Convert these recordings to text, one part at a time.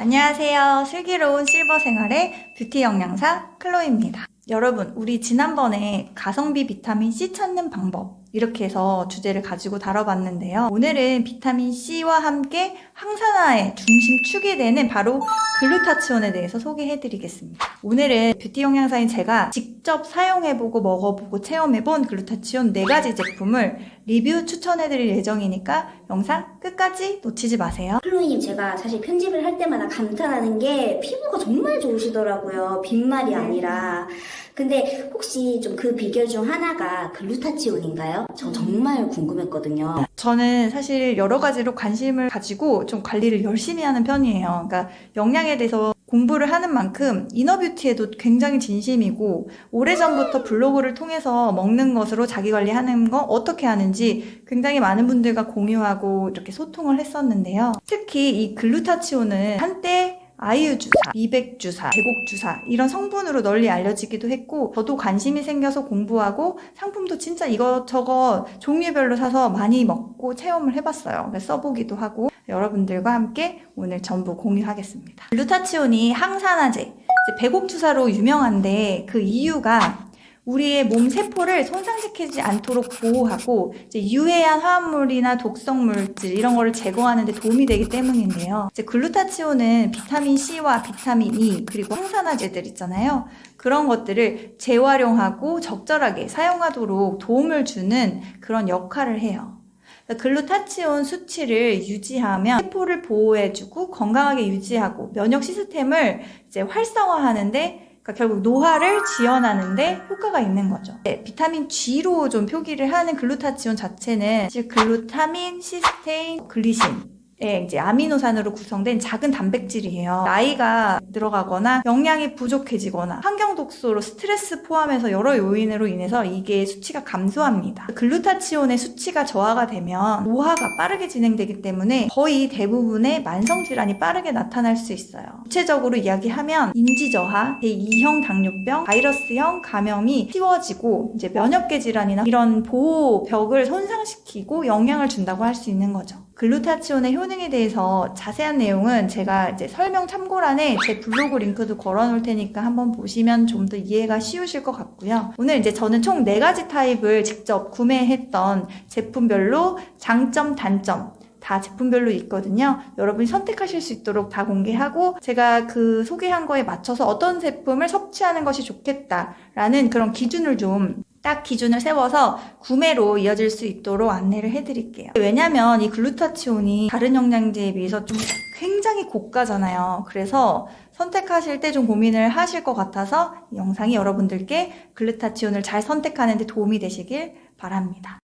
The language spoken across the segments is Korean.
안녕하세요. 슬기로운 실버 생활의 뷰티 영양사 클로입니다. 여러분, 우리 지난번에 가성비 비타민 C 찾는 방법 이렇게 해서 주제를 가지고 다뤄봤는데요. 오늘은 비타민 C와 함께 항산화의 중심축이 되는 바로 글루타치온에 대해서 소개해드리겠습니다. 오늘은 뷰티 영양사인 제가 직접 사용해보고 먹어보고 체험해본 글루타치온 4가지 제품을 리뷰 추천해드릴 예정이니까 영상 끝까지 놓치지 마세요. 클로이님 제가 사실 편집을 할 때마다 감탄하는 게 피부가 정말 좋으시더라고요. 빈말이 아니라. 근데 혹시 좀 그 비결 중 하나가 글루타치온인가요? 저 정말 궁금했거든요. 저는 사실 여러 가지로 관심을 가지고 좀 관리를 열심히 하는 편이에요. 그러니까 영양에 대해서 공부를 하는 만큼 이너뷰티에도 굉장히 진심이고 오래전부터 블로그를 통해서 먹는 것으로 자기 관리하는 거 어떻게 하는지 굉장히 많은 분들과 공유하고 이렇게 소통을 했었는데요. 특히 이 글루타치온은 한때 아이유 주사, 미백 주사, 계곡 주사 이런 성분으로 널리 알려지기도 했고 저도 관심이 생겨서 공부하고 상품도 진짜 이것저것 종류별로 사서 많이 먹고 체험을 해봤어요. 써보기도 하고 여러분들과 함께 오늘 전부 공유하겠습니다. 글루타치온이 항산화제, 이제 배곡 주사로 유명한데 그 이유가 우리의 몸 세포를 손상시키지 않도록 보호하고 유해한 화합물이나 독성 물질 이런 거를 제거하는 데 도움이 되기 때문인데요. 이제 글루타치온은 비타민 C와 비타민 E 그리고 항산화제들 있잖아요. 그런 것들을 재활용하고 적절하게 사용하도록 도움을 주는 그런 역할을 해요. 글루타치온 수치를 유지하면 세포를 보호해주고 건강하게 유지하고 면역 시스템을 이제 활성화하는데 그러니까 결국 노화를 지연하는데 효과가 있는 거죠. 네, 비타민 G로 좀 표기를 하는 글루타치온 자체는 글루타민, 시스테인, 글리신 예, 이제 아미노산으로 구성된 작은 단백질이에요. 나이가 들어가거나 영양이 부족해지거나 환경 독소로 스트레스 포함해서 여러 요인으로 인해서 이게 수치가 감소합니다. 글루타치온의 수치가 저하가 되면 노화가 빠르게 진행되기 때문에 거의 대부분의 만성 질환이 빠르게 나타날 수 있어요. 구체적으로 이야기하면 인지 저하, 제2형 당뇨병, 바이러스형 감염이 쉬워지고 이제 면역계 질환이나 이런 보호벽을 손상시키고 영향을 준다고 할 수 있는 거죠. 글루타치온의 효 능에 대해서 자세한 내용은 제가 이제 설명 참고란에 제 블로그 링크도 걸어 놓을 테니까 한번 보시면 좀 더 이해가 쉬우실 것 같고요. 오늘 이제 저는 총 4가지 타입을 직접 구매했던 제품별로 장점, 단점, 다 제품별로 있거든요. 여러분이 선택하실 수 있도록 다 공개하고 제가 그 소개한 거에 맞춰서 어떤 제품을 섭취하는 것이 좋겠다라는 그런 기준을 좀 딱 기준을 세워서 구매로 이어질 수 있도록 안내를 해드릴게요. 왜냐면 이 글루타치온이 다른 영양제에 비해서 좀 굉장히 고가잖아요. 그래서 선택하실 때 좀 고민을 하실 것 같아서 이 영상이 여러분들께 글루타치온을 잘 선택하는 데 도움이 되시길 바랍니다.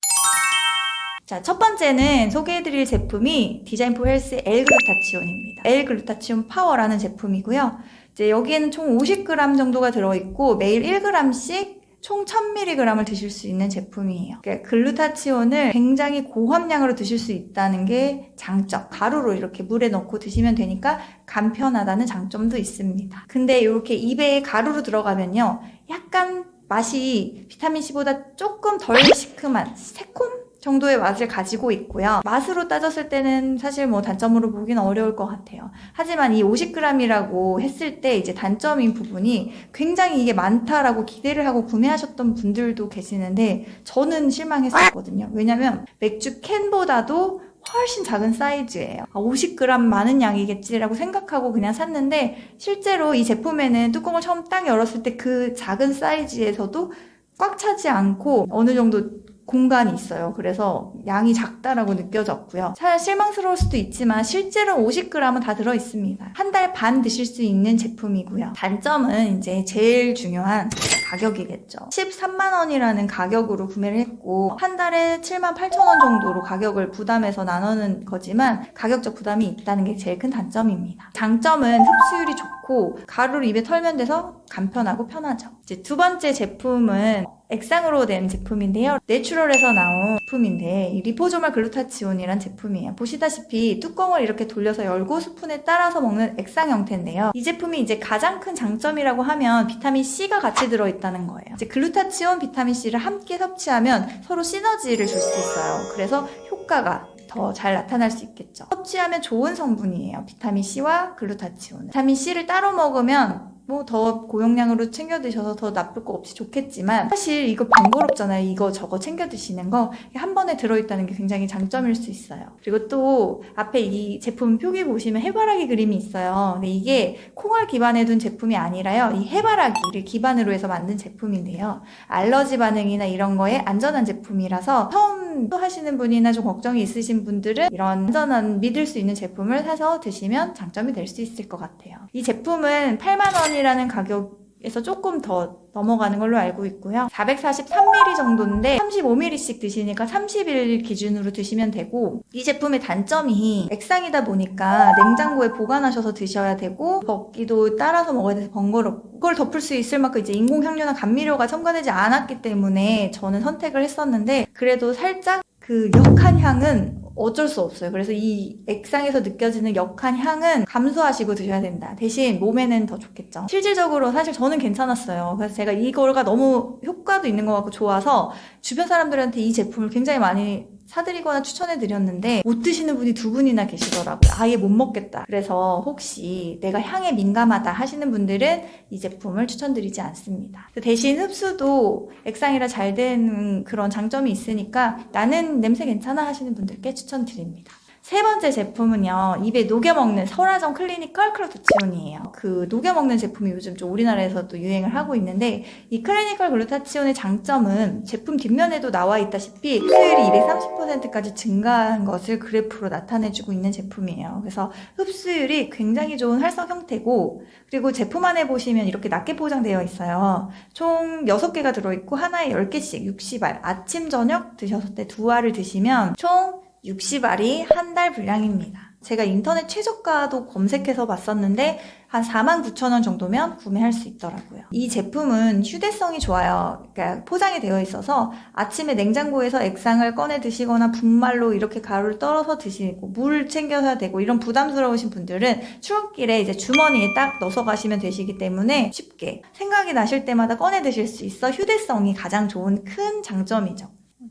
자, 첫 번째는 소개해드릴 제품이 디자인 포 헬스 L 글루타치온입니다. L 글루타치온 파워라는 제품이고요. 이제 여기에는 총 50g 정도가 들어있고 매일 1g씩 총 1000mg을 드실 수 있는 제품이에요. 그러니까 글루타치온을 굉장히 고함량으로 드실 수 있다는 게 장점. 가루로 이렇게 물에 넣고 드시면 되니까 간편하다는 장점도 있습니다. 근데 이렇게 입에 가루로 들어가면요. 약간 맛이 비타민C보다 조금 덜 시큼한 새콤? 정도의 맛을 가지고 있고요. 맛으로 따졌을 때는 사실 뭐 단점으로 보기는 어려울 것 같아요. 하지만 이 50g이라고 했을 때 이제 단점인 부분이 굉장히 이게 많다라고 기대를 하고 구매하셨던 분들도 계시는데 저는 실망했었거든요. 왜냐면 맥주 캔보다도 훨씬 작은 사이즈예요. 아, 50g 많은 양이겠지라고 생각하고 그냥 샀는데 실제로 이 제품에는 뚜껑을 처음 딱 열었을 때 그 작은 사이즈에서도 꽉 차지 않고 어느 정도 공간이 있어요. 그래서 양이 작다라고 느껴졌고요. 사실 실망스러울 수도 있지만 실제로 50g은 다 들어 있습니다. 한 달 반 드실 수 있는 제품이고요. 단점은 이제 제일 중요한 가격이겠죠. 13만 원이라는 가격으로 구매를 했고 한 달에 7만 8천 원 정도로 가격을 부담해서 나누는 거지만 가격적 부담이 있다는 게 제일 큰 단점입니다. 장점은 흡수율이 좋고 가루를 입에 털면 돼서 간편하고 편하죠. 이제 두 번째 제품은 액상으로 된 제품인데요. 내추럴에서 나온 제품인데 이 리포조말 글루타치온이란 제품이에요. 보시다시피 뚜껑을 이렇게 돌려서 열고 스푼에 따라서 먹는 액상 형태인데요. 이 제품이 이제 가장 큰 장점이라고 하면 비타민 C가 같이 들어있다 는 거예요. 이제 글루타치온, 비타민 C를 함께 섭취하면 서로 시너지를 줄 수 있어요. 그래서 효과가 더잘 나타날 수 있겠죠. 섭취하면 좋은 성분이에요. 비타민 C와 글루타치온. 비타민 C를 따로 먹으면 뭐 더 고용량으로 챙겨 드셔서 더 나쁠 거 없이 좋겠지만 사실 이거 번거롭잖아요. 이거 저거 챙겨 드시는 거 한 번에 들어 있다는 게 굉장히 장점일 수 있어요. 그리고 또 앞에 이 제품 표기 보시면 해바라기 그림이 있어요. 근데 이게 콩을 기반에 둔 제품이 아니라요. 이 해바라기를 기반으로 해서 만든 제품인데요. 알러지 반응이나 이런 거에 안전한 제품이라서 처음 또 하시는 분이나 좀 걱정이 있으신 분들은 이런 안전한 믿을 수 있는 제품을 사서 드시면 장점이 될 수 있을 것 같아요. 이 제품은 8만 원이라는 가격 에서 조금 더 넘어가는 걸로 알고 있고요. 443ml 정도인데 35ml씩 드시니까 30일 기준으로 드시면 되고 이 제품의 단점이 액상이다 보니까 냉장고에 보관하셔서 드셔야 되고 먹기도 따라서 먹어야 돼서 번거롭고 그걸 덮을 수 있을 만큼 이제 인공향료나 감미료가 첨가되지 않았기 때문에 저는 선택을 했었는데 그래도 살짝 그 역한 향은 어쩔 수 없어요. 그래서 이 액상에서 느껴지는 역한 향은 감수하시고 드셔야 된다. 대신 몸에는 더 좋겠죠. 실질적으로 사실 저는 괜찮았어요. 그래서 제가 이거가 너무 효과도 있는 것 같고 좋아서 주변 사람들한테 이 제품을 굉장히 많이 사드리거나 추천해 드렸는데 못 드시는 분이 두 분이나 계시더라고요. 아예 못 먹겠다. 그래서 혹시 내가 향에 민감하다 하시는 분들은 이 제품을 추천드리지 않습니다. 대신 흡수도 액상이라 잘된 그런 장점이 있으니까 나는 냄새 괜찮아 하시는 분들께 추천드립니다. 세 번째 제품은요, 입에 녹여먹는 설화정 클리니컬 글루타치온이에요. 그 녹여먹는 제품이 요즘 좀 우리나라에서 또 유행을 하고 있는데, 이 클리니컬 글루타치온의 장점은 제품 뒷면에도 나와 있다시피 흡수율이 230%까지 증가한 것을 그래프로 나타내주고 있는 제품이에요. 그래서 흡수율이 굉장히 좋은 활성 형태고, 그리고 제품 안에 보시면 이렇게 낮게 포장되어 있어요. 총 6개가 들어있고, 하나에 10개씩 60알. 아침, 저녁 드셨을 때 두 알을 드시면 총 60알이 한 달 분량입니다. 제가 인터넷 최저가도 검색해서 봤었는데 한 49,000원 정도면 구매할 수 있더라고요. 이 제품은 휴대성이 좋아요. 그러니까 포장이 되어 있어서 아침에 냉장고에서 액상을 꺼내 드시거나 분말로 이렇게 가루를 떨어서 드시고 물 챙겨야 되고 이런 부담스러우신 분들은 출근길에 이제 주머니에 딱 넣어서 가시면 되시기 때문에 쉽게 생각이 나실 때마다 꺼내 드실 수 있어 휴대성이 가장 좋은 큰 장점이죠.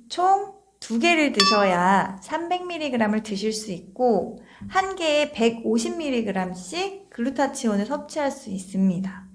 총 두 개를 드셔야 300mg을 드실 수 있고 한 개에 150mg씩 글루타치온을 섭취할 수 있습니다.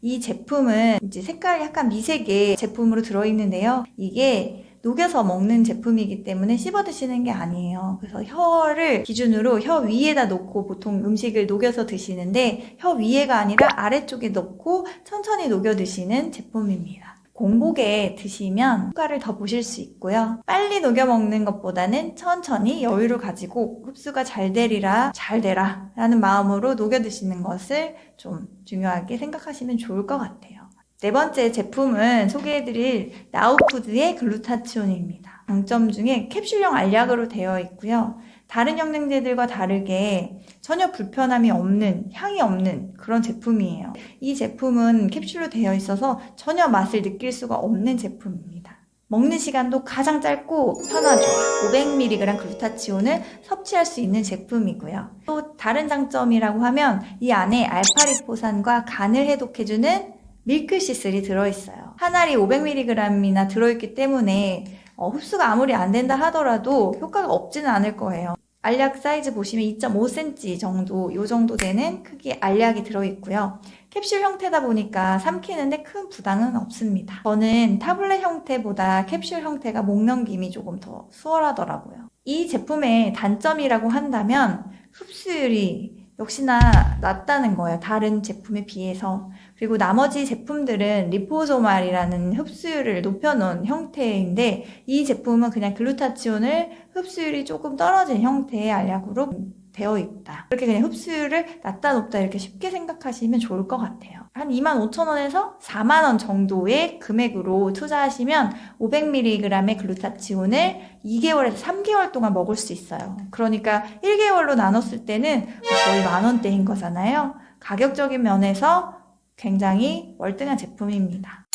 이 제품은 이제 색깔이 약간 미세계 제품으로 들어있는데요. 이게 녹여서 먹는 제품이기 때문에 씹어 드시는 게 아니에요. 그래서 혀를 기준으로 혀 위에다 놓고 보통 음식을 녹여서 드시는데 혀 위에가 아니라 아래쪽에 넣고 천천히 녹여 드시는 제품입니다. 공복에 드시면 효과를 더 보실 수 있고요. 빨리 녹여 먹는 것보다는 천천히 여유를 가지고 흡수가 잘 되리라, 잘 되라 라는 마음으로 녹여 드시는 것을 좀 중요하게 생각하시면 좋을 것 같아요. 네 번째 제품은 소개해드릴 나우푸드의 글루타치온입니다. 장점 중에 캡슐형 알약으로 되어 있고요. 다른 영양제들과 다르게 전혀 불편함이 없는, 향이 없는 그런 제품이에요. 이 제품은 캡슐로 되어 있어서 전혀 맛을 느낄 수가 없는 제품입니다. 먹는 시간도 가장 짧고 편하죠. 500mg 글루타치온을 섭취할 수 있는 제품이고요. 또 다른 장점이라고 하면 이 안에 알파리포산과 간을 해독해주는 밀크시슬이 들어있어요. 한 알이 500mg이나 들어있기 때문에 어, 흡수가 아무리 안 된다 하더라도 효과가 없지는 않을 거예요. 알약 사이즈 보시면 2.5cm 정도, 요 정도 되는 크기의 알약이 들어있고요. 캡슐 형태다 보니까 삼키는데 큰 부담은 없습니다. 저는 타블렛 형태보다 캡슐 형태가 목 넘김이 조금 더 수월하더라고요. 이 제품의 단점이라고 한다면 흡수율이 역시나 낮다는 거예요. 다른 제품에 비해서. 그리고 나머지 제품들은 리포소말이라는 흡수율을 높여놓은 형태인데 이 제품은 그냥 글루타치온을 흡수율이 조금 떨어진 형태의 알약으로 되어 있다. 이렇게 그냥 흡수율을 낮다 높다 이렇게 쉽게 생각하시면 좋을 것 같아요. 한 25,000원에서 4만원 정도의 금액으로 투자하시면 500mg의 글루타치온을 2개월에서 3개월 동안 먹을 수 있어요. 그러니까 1개월로 나눴을 때는 거의 만원대인 거잖아요. 가격적인 면에서 굉장히 월등한 제품입니다.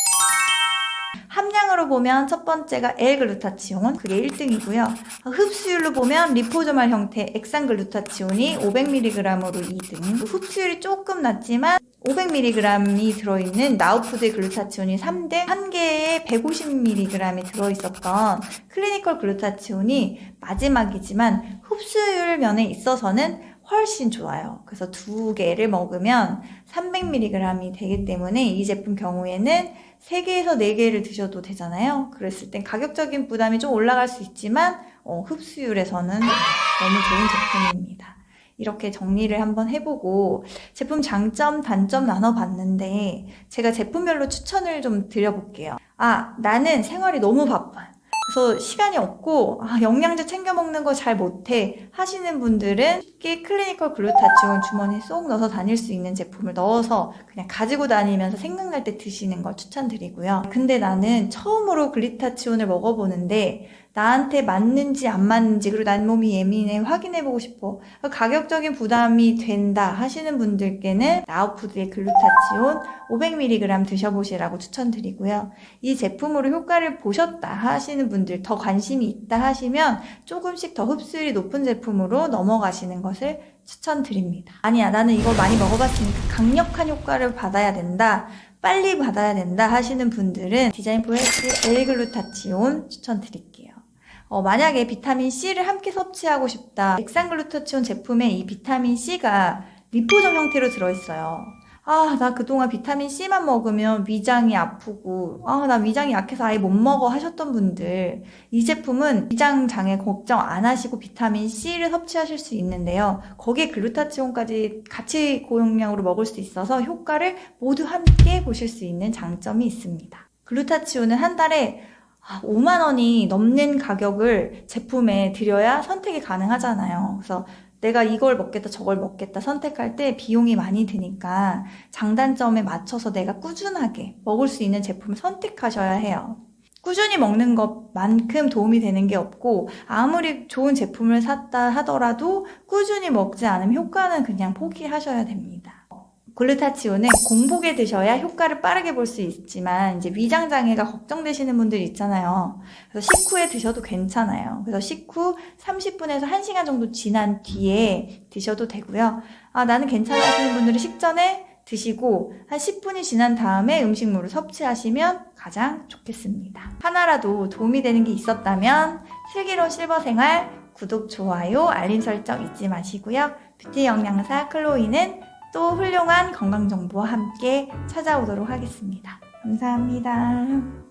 함량으로 보면 첫 번째가 L-글루타치온, 그게 1등이고요. 흡수율로 보면 리포조말 형태 액상 글루타치온이 500mg으로 2등. 흡수율이 조금 낮지만 500mg이 들어있는 나우푸드의 글루타치온이 3등, 한 개에 150mg이 들어있었던 클리니컬 글루타치온이 마지막이지만 흡수율 면에 있어서는 훨씬 좋아요. 그래서 두 개를 먹으면 300mg이 되기 때문에 이 제품 경우에는 3개에서 4개를 드셔도 되잖아요. 그랬을 땐 가격적인 부담이 좀 올라갈 수 있지만 어, 흡수율에서는 너무 좋은 제품입니다. 이렇게 정리를 한번 해보고 제품 장점, 단점 나눠봤는데 제가 제품별로 추천을 좀 드려볼게요. 아, 나는 생활이 너무 바빠. 그래서 시간이 없고 아, 영양제 챙겨 먹는 거 잘 못해 하시는 분들은 쉽게 클리니컬 글루타치온 주머니에 쏙 넣어서 다닐 수 있는 제품을 넣어서 그냥 가지고 다니면서 생각날 때 드시는 걸 추천드리고요. 근데 나는 처음으로 글루타치온을 먹어보는데 나한테 맞는지 안 맞는지 그리고 난 몸이 예민해 확인해보고 싶어 가격적인 부담이 된다 하시는 분들께는 라우푸드의 글루타치온 500mg 드셔보시라고 추천드리고요. 이 제품으로 효과를 보셨다 하시는 분들 더 관심이 있다 하시면 조금씩 더 흡수율이 높은 제품으로 넘어가시는 것을 추천드립니다. 아니야 나는 이거 많이 먹어봤으니까 강력한 효과를 받아야 된다 빨리 받아야 된다 하시는 분들은 디자인 포레스 L글루타치온 추천드릴게요. 어, 만약에 비타민 C를 함께 섭취하고 싶다. 액상글루타치온 제품에 이 비타민 C가 리포점 형태로 들어있어요. 아, 나 그동안 비타민 C만 먹으면 위장이 아프고, 아, 나 위장이 약해서 아예 못 먹어 하셨던 분들. 이 제품은 위장 장애 걱정 안 하시고 비타민 C를 섭취하실 수 있는데요. 거기에 글루타치온까지 같이 고용량으로 먹을 수 있어서 효과를 모두 함께 보실 수 있는 장점이 있습니다. 글루타치온은 한 달에 5만 원이 넘는 가격을 제품에 들여야 선택이 가능하잖아요. 그래서 내가 이걸 먹겠다, 저걸 먹겠다 선택할 때 비용이 많이 드니까 장단점에 맞춰서 내가 꾸준하게 먹을 수 있는 제품을 선택하셔야 해요. 꾸준히 먹는 것만큼 도움이 되는 게 없고 아무리 좋은 제품을 샀다 하더라도 꾸준히 먹지 않으면 효과는 그냥 포기하셔야 됩니다. 글루타치온은 공복에 드셔야 효과를 빠르게 볼 수 있지만 이제 위장 장애가 걱정되시는 분들 있잖아요. 그래서 식후에 드셔도 괜찮아요. 그래서 식후 30분에서 1시간 정도 지난 뒤에 드셔도 되고요. 아, 나는 괜찮아 하시는 분들은 식전에 드시고 한 10분이 지난 다음에 음식물을 섭취하시면 가장 좋겠습니다. 하나라도 도움이 되는 게 있었다면 슬기로운 실버 생활 구독, 좋아요, 알림 설정 잊지 마시고요. 뷰티 영양사 클로이는 또 훌륭한 건강 정보와 함께 찾아오도록 하겠습니다. 감사합니다.